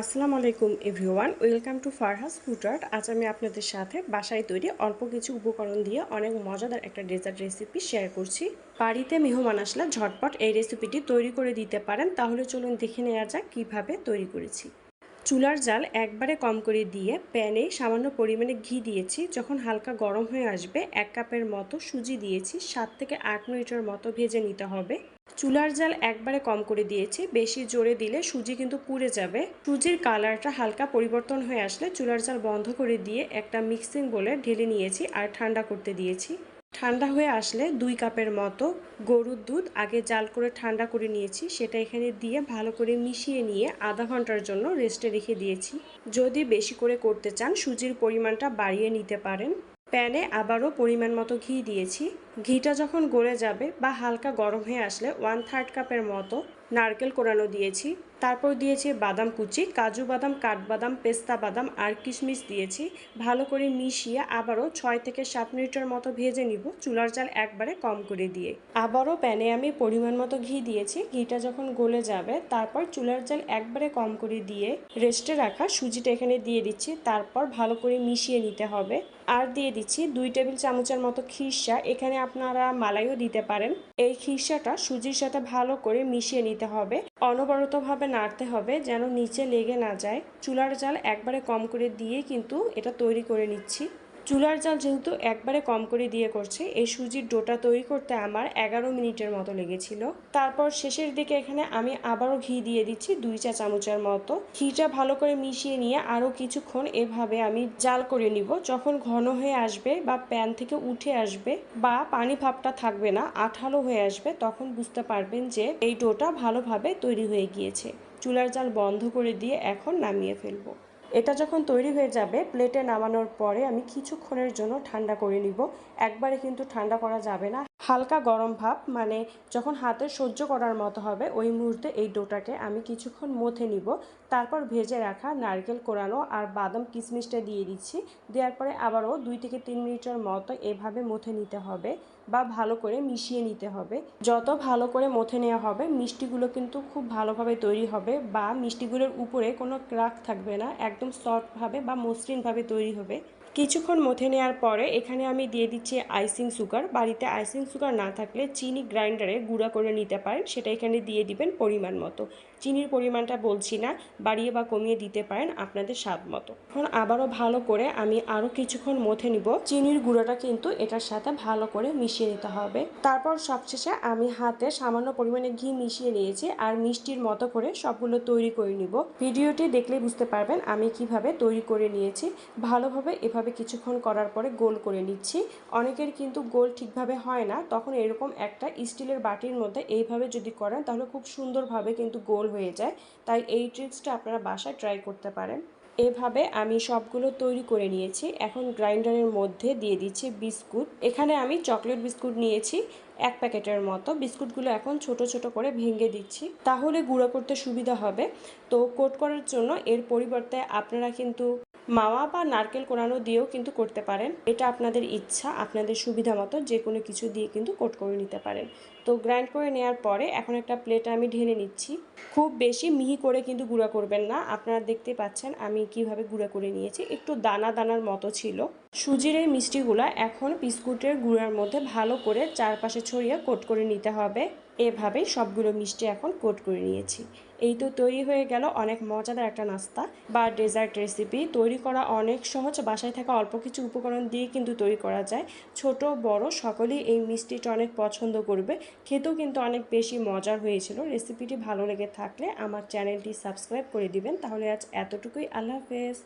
আসসালামু আলাইকুম everyone, welcome to Farhas food art. আজ আমি আপনাদের সাথে বাসায় তৈরি অল্প কিছু উপকরণ দিয়ে অনেক মজাদার একটা ডেজার্ট রেসিপি শেয়ার করছি। বাড়িতে মেহমান আসলে ঝটপট এই রেসিপিটি তৈরি করে দিতে পারেন, তাহলে চলুন দেখে নেওয়া যাক কীভাবে তৈরি করেছি। চুলার জাল একবারে কম করে দিয়ে প্যানে সামান্য পরিমাণে ঘি দিয়েছি। যখন হালকা গরম হয়ে আসবে, এক কাপের মতো সুজি দিয়েছি। সাত থেকে আট মিনিটের মতো ভেজে নিতে হবে। চুলার জাল একবারে কম করে দিয়েছি। বেশি জোরে দিলে সুজি কিন্তু পুড়ে যাবে। সুজির কালারটা হালকা পরিবর্তন হয়ে আসলে চুলার জাল বন্ধ করে দিয়ে একটা মিক্সিং বলে ঢেলে নিয়েছি আর ঠান্ডা করতে দিয়েছি। ঠান্ডা হয়ে আসলে দুই কাপের মতো গরুর দুধ আগে জাল করে ঠান্ডা করে নিয়েছি, সেটা এখানে দিয়ে ভালো করে মিশিয়ে নিয়ে আধা ঘণ্টার জন্য রেস্টে রেখে দিয়েছি। যদি বেশি করে করতে চান, সুজির পরিমাণটা বাড়িয়ে নিতে পারেন। প্যানে আবারও পরিমাণ মতো ঘি দিয়েছি। ঘিটা যখন গলে যাবে বা হালকা গরম হয়ে আসলে ওয়ান থার্ড কাপের মতো নারকেল কোরানো দিয়েছি। তারপর দিয়েছি বাদাম কুচি, কাজু বাদাম, কাঠবাদাম, পেস্তা বাদাম আর কিশমিশ দিয়েছি। ভালো করে মিশিয়ে আবারও ছয় থেকে সাত মিনিটের মতো ভেজে নিব। চুলার জাল একবারে কম করে দিয়ে। আবারও প্যানে আমি পরিমাণ মতো ঘি দিয়েছি। ঘিটা যখন গলে যাবে, তারপর চুলার জাল একবারে কম করে দিয়ে রেস্টে রাখা সুজিটা এখানে দিয়ে দিচ্ছি। তারপর ভালো করে মিশিয়ে নিতে হবে। আর দিয়ে দিচ্ছি দুই টেবিল চামচের মতো খিরসা। এখানে আপনারা মালাইও দিতে পারেন। এই খিসাটা সুজির সাথে ভালো করে মিশিয়ে নিতে হবে। অনবরতভাবে নাড়তে হবে যেন নিচে লেগে না যায়। চুলার জাল একবারে কম করে দিয়ে কিন্তু এটা তৈরি করে নিচ্ছি। চুলার জাল যেহেতু একবারে কম করে দিয়ে করছে, এই সুজির ডোটা তৈরি করতে আমার এগারো মিনিটের মতো লেগেছিল। তারপর শেষের দিকে এখানে আমি আবারও ঘি দিয়ে দিচ্ছি দুই চা চামচের মতো। ঘিটা ভালো করে মিশিয়ে নিয়ে আরও কিছুক্ষণ এভাবে আমি জাল করে নিব। যখন ঘন হয়ে আসবে বা প্যান থেকে উঠে আসবে বা পানি ভাবটা থাকবে না, আঠালো হয়ে আসবে, তখন বুঝতে পারবেন যে এই ডোটা ভালোভাবে তৈরি হয়ে গিয়েছে। চুলার জাল বন্ধ করে দিয়ে এখন নামিয়ে ফেলব। এটা যখন তৈরি হয়ে যাবে প্লেটে নামানোর পরে আমি কিছুক্ষণের জন্য ঠান্ডা করে নিব। একবারে কিন্তু ঠান্ডা করা যাবে না। হালকা গরম ভাব মানে যখন হাতে সহ্য করার মতো হবে, ওই মুহূর্তে এই ডোটাকে আমি কিছুক্ষণ মথে নিব। তারপর ভেজে রাখা নারকেল কোরানো আর বাদাম কিশমিশটা দিয়ে দিচ্ছি। দেওয়ার পরে আবারও দুই থেকে তিন মিনিটের মতো এভাবে মথে নিতে হবে। বা ভালো করে মিশিয়ে নিতে হবে। যত ভালো করে মথে নেওয়া হবে, মিষ্টিগুলো কিন্তু খুব ভালোভাবে তৈরি হবে বা মিষ্টিগুলোর উপরে কোনো ক্রাক থাকবে না, একদম সফটভাবে বা মসৃণভাবে তৈরি হবে। কিছুক্ষণ মথে নেওয়ার পরে এখানে আমি দিয়ে দিচ্ছি আইসিং সুগার বাড়িতে আইসিং সুগার না থাকলে চিনি গ্রাইন্ডারে গুঁড়া করে নিতে পারেন, সেটা এখানে দিয়ে দিবেন পরিমাণ মতো। চিনির পরিমাণটা বলছি না, বাড়িয়ে বা কমিয়ে দিতে পারেন আপনাদের স্বাদ মতো। এখন আবারও ভালো করে আমি আরও কিছুক্ষণ মথে নিব। চিনির গুঁড়োটা কিন্তু এটার সাথে ভালো করে মিশিয়ে নিতে হবে। তারপর সবশেষে আমি হাতে সামান্য পরিমাণে ঘি মিশিয়ে নিয়েছি আর মিষ্টির মতো করে সবগুলো তৈরি করে নিব। ভিডিওটি দেখলে বুঝতে পারবেন আমি কীভাবে তৈরি করে নিয়েছি। ভালোভাবে এভাবে কিছুক্ষণ করার পরে গোল করে নিচ্ছি। অনেকের কিন্তু গোল ঠিকভাবে হয় না। তখন এরকম একটা স্টিলের বাটির মধ্যে এইভাবে যদি করেন তাহলে খুব সুন্দরভাবে কিন্তু গোল হয়ে যায়। তাই এই ট্রিক্সটা আপনারা বাসায় ট্রাই করতে পারেন। এভাবে আমি সবগুলো তৈরি করে নিয়েছি। এখন গ্রাইন্ডারের মধ্যে দিয়ে দিচ্ছি বিস্কুট। এখানে আমি চকলেট বিস্কুট নিয়েছি, এক প্যাকেটের মতো। বিস্কুটগুলো এখন ছোট ছোট করে ভেঙে দিচ্ছি, তাহলে গুঁড়ো করতে সুবিধা হবে। তো কোট করার জন্য এর পরিবর্তে আপনারা কিন্তু মাওয়া বা নারকেল কোরানো দিয়েও কিন্তু করতে পারেন। এটা আপনাদের ইচ্ছা, আপনাদের সুবিধা মতো যে কোনো কিছু দিয়ে কিন্তু কোট করে নিতে পারেন। তো গ্রাইন্ড করে নেওয়ার পরে এখন একটা প্লেটে আমি ঢেলে নিচ্ছি। খুব বেশি মিহি করে কিন্তু গুঁড়া করবেন না। আপনারা দেখতে পাচ্ছেন আমি কীভাবে গুঁড়া করে নিয়েছি। একটু দানা দানার মতো ছিল। সুজির এই মিষ্টিগুলো এখন বিস্কুটের গুঁড়ার মধ্যে ভালো করে চারপাশে ছড়িয়ে কোট করে নিতে হবে। এভাবেই সবগুলো মিষ্টি এখন কোট করে নিয়েছি। এই তো তৈরি হয়ে গেল অনেক মজাদার একটা নাস্তা বা ডেজার্ট রেসিপি। তৈরি করা অনেক সহজ, বাসায় থাকা অল্প কিছু উপকরণ দিয়ে কিন্তু তৈরি করা যায়। ছোট, বড় সকলেই এই মিষ্টিটা অনেক পছন্দ করবে। খেতেও কিন্তু অনেক বেশি মজার হয়েছিল। রেসিপিটি ভালো লেগে থাকলে আমার চ্যানেলটি সাবস্ক্রাইব করে দিবেন। তাহলে আজ এতটুকুই। আল্লাহ হাফেজ।